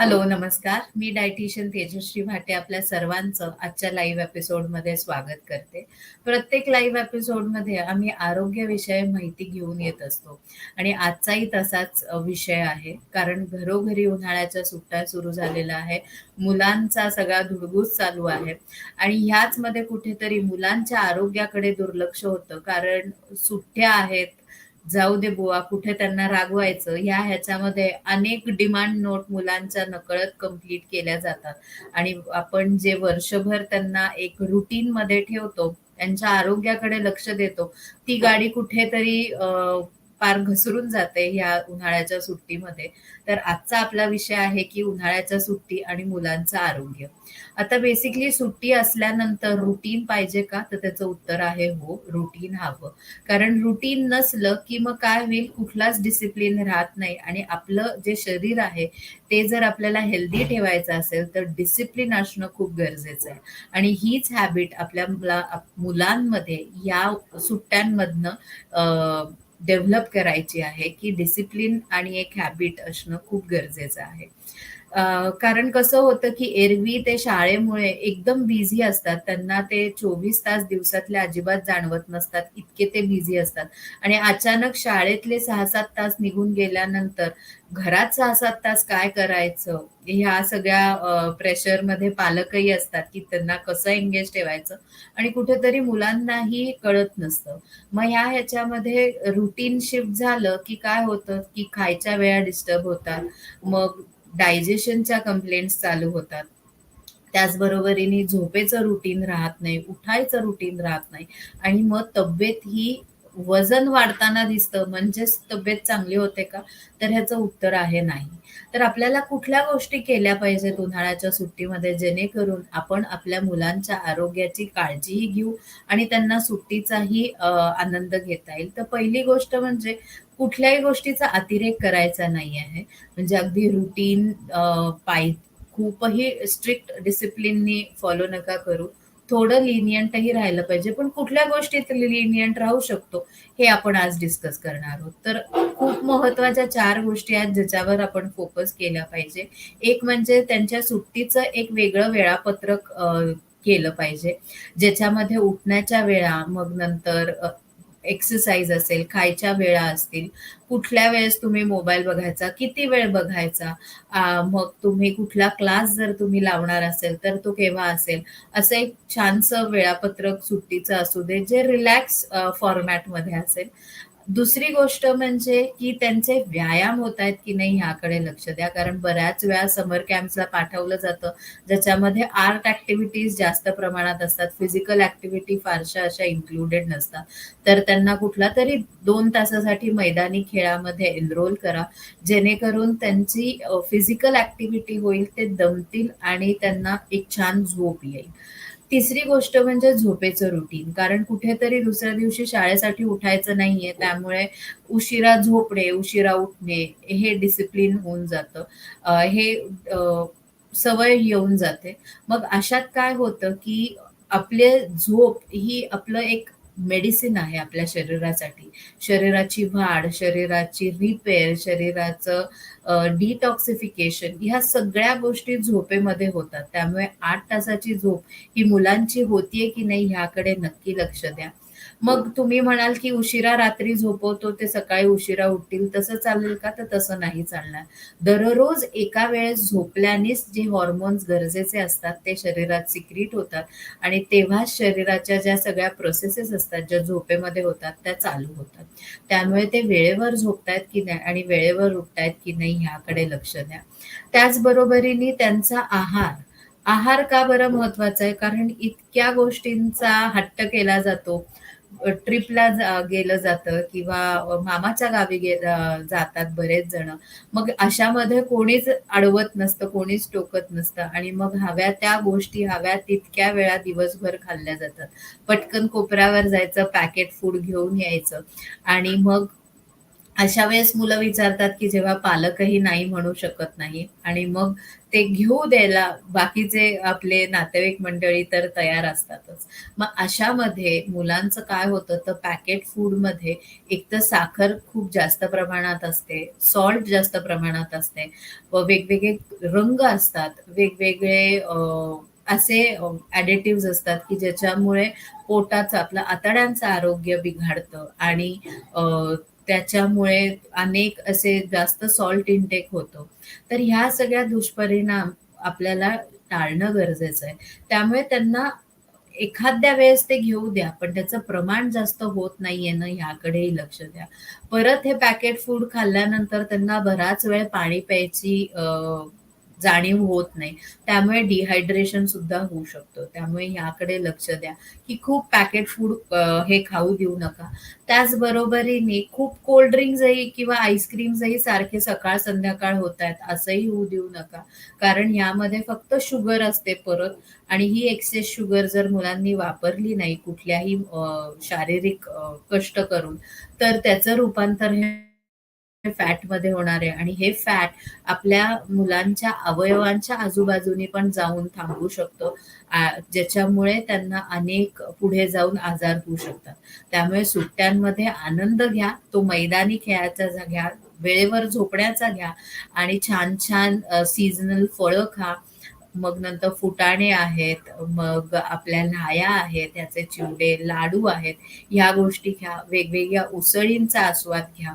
Hello, नमस्कार. मी dietitian Tejashri Bhate आपल्या सर्वांचं आजच्या लाईव्ह एपिसोडमध्ये स्वागत करते. प्रत्येक लाईव्ह एपिसोडमध्ये आम्ही आरोग्यविषयी माहिती घेऊन येत असतो आणि आजचाही तसाच विषय आहे. कारण घरोघरी उन्हाळ्याच्या सुट्ट्या सुरू झालेल्या आहे. मुलांचा सगळा धुडगूस चालू आहे आणि ह्याच मध्ये कुठेतरी मुलांच्या आरोग्याकडे दुर्लक्ष होतं. कारण सुट्ट्या आहेत, जाऊ दे बुवा, कुठे त्यांना रागवायचं, ह्या ह्याच्यामध्ये अनेक डिमांड नोट मुलांच्या नकळत कंप्लीट केल्या जातात. आणि आपण जे वर्षभर त्यांना एक रुटीन मध्ये ठेवतो, त्यांच्या आरोग्याकडे लक्ष देतो, ती गाडी कुठेतरी अ, पार घसरून जाते ह्या उन्हाळ्याच्या सुट्टीमध्ये. तर आजचा आपला विषय आहे, की उन्हाळ्याच्या सुट्टी आणि मुलांचं आरोग्य. आता बेसिकली सुट्टी असल्यानंतर रुटीन पाहिजे का? तर त्याचं उत्तर आहे हो, रुटीन हवं. कारण रुटीन नसलं, की मग काय होईल, कुठलाच डिसिप्लिन राहत नाही आणि आपलं जे शरीर आहे, ते जर आपल्याला हेल्दी ठेवायचं असेल, तर डिसिप्लिन असणं खूप गरजेचं आहे आणि हीच हॅबिट आपल्या मुला मुलांमध्ये या सुट्ट्यांमधनं डेव्हलप करायची आहे, की डिसिप्लिन आणि एक हॅबिट असणं खूप गरजेचं आहे. कारण कसं होतं, की एरवी ते शाळेमुळे एकदम बिझी असतात. त्यांना ते 24 तास दिवसातले अजिबात जाणवत नसतात, इतके ते बिझी असतात आणि अचानक शाळेतले 6-7 तास निघून गेल्यानंतर घरात 6-7 तास काय करायचं? ह्या सगळ्या प्रेशरमध्ये पालकही असतात, की त्यांना कसं एंगेज ठेवायचं आणि कुठेतरी मुलांनाही कळत नसतं. मग ह्या ह्याच्यामध्ये रुटीन शिफ्ट झालं, की काय होतं, की खायच्या वेळा डिस्टर्ब होतात. मग डायजेशनच्या कंप्लेंट्स चालू होतात. त्याचबरोबरीने झोपेचं रुटीन राहत नाही, उठायचं रुटीन राहत नाही आणि मग तब्येत ही वजन वाढताना दिसतं, म्हणजेच तब्येत चांगली होते का? तर ह्याचं उत्तर आहे नाही. तर आपल्याला कुठल्या गोष्टी केल्या पाहिजेत उन्हाळ्याच्या सुट्टीमध्ये, जेणेकरून आपण आपल्या मुलांच्या आरोग्याची काळजीही घेऊ आणि त्यांना सुट्टीचाही आनंद घेता येईल. तर पहिली गोष्ट म्हणजे कुठल्याही गोष्टीचा अतिरेक करायचा नाही आहे. म्हणजे अगदी रुटीन पाय खूपही स्ट्रिक्ट डिसिप्लिननी फॉलो नका करू. थोडं लिनियंटही राहिलं पाहिजे. पण कुठल्या गोष्टीत लिनियंट राहू शकतो, हे आपण आज डिस्कस करणार आहोत. तर खूप महत्त्वाच्या चार गोष्टी आहेत, ज्याच्यावर आपण फोकस केला पाहिजे. एक म्हणजे त्यांच्या सुट्टीचं एक वेगळं वेळापत्रक केलं पाहिजे. ज्याच्यामध्ये उठण्याच्या वेळा, मग नंतर एक्सरसाइज असेल, खायच्या वेळा असतील, कुठल्या वेळेस तुम्ही मोबाईल बघायचा, किती वेळ बघायचा, मग तुम्ही कुठला क्लास जर तुम्ही लावणार असेल, तर तो केव्हा असेल, असं एक छानसं वेळापत्रक सुट्टीचं असू दे, जे रिलॅक्स फॉर्मॅटमध्ये असेल. दुसरी गोष्ट म्हणजे, की त्यांचे व्यायाम होत आहेत की नाही ह्याकडे लक्ष द्या. कारण बऱ्याच वेळा समर कॅम्प्सला पाठवलं जातं, ज्याच्यामध्ये आर्ट ऍक्टिव्हिटीज जास्त प्रमाणात असतात. फिजिकल ऍक्टिव्हिटी फारशा अशा इन्क्लुडेड नसतात. तर त्यांना कुठला तरी दोन तासासाठी मैदानी खेळामध्ये एनरोल करा, जेणेकरून त्यांची फिजिकल ऍक्टिव्हिटी होईल, ते दमतील आणि त्यांना एक छान झोप येईल. तिसरी गोष्ट म्हणजे झोपेचं रुटीन. कारण कुठेतरी दुसऱ्या दिवशी शाळेसाठी उठायचं नाहीये, त्यामुळे उशिरा झोपणे, उशिरा उठणे, हे डिसिप्लिन होऊन जातं. हे सवय येऊन जाते. मग अशात काय होतं, की आपले झोप ही आपलं एक मेडिसिन आहे आपल्या शरीरासाठी. शरीराची वाढ, शरीराची रिपेअर, शरीराचं डिटॉक्सिफिकेशन ह्या सगळ्या गोष्टी झोपेमध्ये होतात. त्यामुळे आठ तासाची झोप ही मुलांची होतीये की नाही ह्याकडे नक्की लक्ष द्या. मग तुम्ही म्हणाल, की उशिरा रात्री झोपवतो ते सकाळी उशिरा उठतील, तसं चालेल का? तर तसं नाही चालणार. दररोज एका वेळेस झोपल्यानेच जे हॉर्मोन्स गरजेचे असतात, ते शरीरात सिक्रीट होतात आणि तेव्हाच शरीराच्या ज्या सगळ्या प्रोसेसेस असतात, ज्या झोपेमध्ये होतात, त्या चालू होतात. त्यामुळे ते वेळेवर झोपतायत की नाही आणि वेळेवर उठतायत की नाही ह्याकडे लक्ष द्या. त्याचबरोबरीने त्यांचा आहार, आहार का बरं महत्त्वाचा आहे? कारण इतक्या गोष्टींचा हट्ट केला जातो. ट्रिपला जा गेलं जातं किंवा मामाच्या गावी गे जातात बरेच जण मग अशामध्ये कोणीच अडवत नसतं, कोणीच टोकत नसतं आणि मग हव्या त्या गोष्टी हव्या तितक्या वेळा दिवसभर खाल्ल्या जातात. पटकन कोपऱ्यावर जायचं, पॅकेट फूड घेऊन यायचं आणि मग अशा वेळेस मुलं विचारतात की जेव्हा पालकही नाही म्हणू शकत नाही आणि मग ते घेऊ द्यायला बाकीचे आपले नातेवाईक मंडळी तर तयार असतातच. मग अशामध्ये मुलांचं काय होतं? तर पॅकेट फूडमध्ये एक तर साखर खूप जास्त प्रमाणात असते सॉल्ट जास्त प्रमाणात असते. व वेगवेगळे रंग असतात वेगवेगळे असे ॲडिटिव्ज असतात की ज्याच्यामुळे पोटाचं आपलं आतड्यांचं आरोग्य बिघाडतं आणि त्याच्यामुळे अनेक असे जास्त सॉल्ट इनटेक होतो. तर ह्या सगळ्या दुष्परिणाम आपल्याला टाळणं गरजेचं आहे. त्यामुळे त्यांना एखाद्या वेळेस ते घेऊ द्या पण त्याचं प्रमाण जास्त होत नाहीये ना ह्याकडेही लक्ष द्या. परत हे पॅकेट फूड खाल्ल्यानंतर त्यांना बराच वेळ पाणी प्यायची जाणीव होत नाही. त्यामुळे डिहायड्रेशन सुद्धा होऊ शकतो. त्यामुळे याकडे लक्ष द्या. की खूप पॅकेट फूड हे खाऊ देऊ नका. त्याचबरोबरीने खूप कोल्ड ड्रिंक्सही किंवा आईस्क्रीम्सही सारखे सकाळ संध्याकाळ होत आहेत असंही होऊ देऊ नका. कारण यामध्ये फक्त शुगर असते परत. आणि ही एक्सेस शुगर जर मुलांनी वापरली नाही कुठल्याही शारीरिक कष्ट करून तर त्याचं रूपांतर हे फॅटमध्ये होणार आहे आणि हे फॅट आपल्या मुलांच्या अवयवांच्या आजूबाजूने पण जाऊन थांबू शकतो. ज्याच्यामुळे त्यांना अनेक पुढे जाऊन आजार होऊ शकतात. त्यामुळे सुट्ट्यांमध्ये आनंद घ्या तो मैदानी खेळाचा घ्या वेळेवर झोपण्याचा घ्या आणि छान छान सीझनल फळं खा. मग नंतर फुटाणे आहेत मग आपल्या लाया आहेत त्याचे चिवडे लाडू आहेत. ह्या गोष्टी घ्या वेगवेगळ्या उसळींचा आस्वाद घ्या.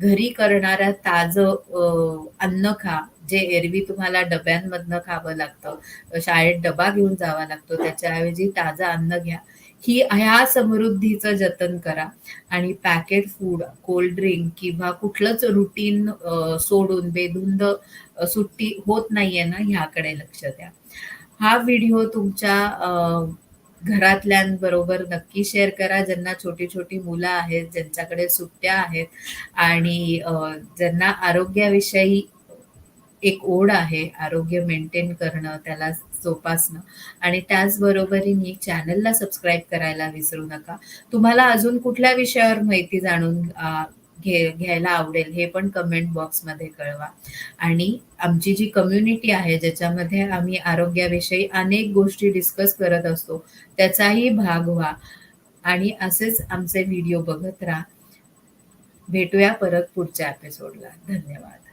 घरी करणाऱ्या ताज अन्न खा जे एरवी तुम्हाला डब्यांमधनं खावं लागतं. शाळेत डबा घेऊन जावा लागतो त्याच्याऐवजी ताजं अन्न घ्या. ही ह्या समृद्धीचं जतन करा. आणि पॅकेट फूड कोल्ड ड्रिंक किंवा कुठलंच रुटीन सोडून बेधुंद सुट्टी होत नाहीये ना ह्याकडे लक्ष द्या. हा व्हिडिओ तुमच्या घरातल्यांबरोबर नक्की शेअर करा. ज्यांना छोटी छोटी मुलं आहेत ज्यांच्याकडे सुट्ट्या आहेत आणि ज्यांना आरोग्याविषयी एक ओढ आहे आरोग्य मेंटेन करणं त्याला जोपासणं. आणि त्याचबरोबरीने चॅनलला सबस्क्राईब करायला विसरू नका. तुम्हाला अजून कुठल्या विषयावर माहिती जाणून घे घ्यायला आवडेल हे पण कमेंट बॉक्समध्ये कळवा. आणि आमची जी कम्युनिटी आहे ज्याच्यामध्ये आम्ही आरोग्याविषयी अनेक गोष्टी डिस्कस करत असतो त्याचाही भाग व्हा. आणि असेच आमचे व्हिडिओ बघत राहा. भेटूया परत पुढच्या एपिसोडला धन्यवाद.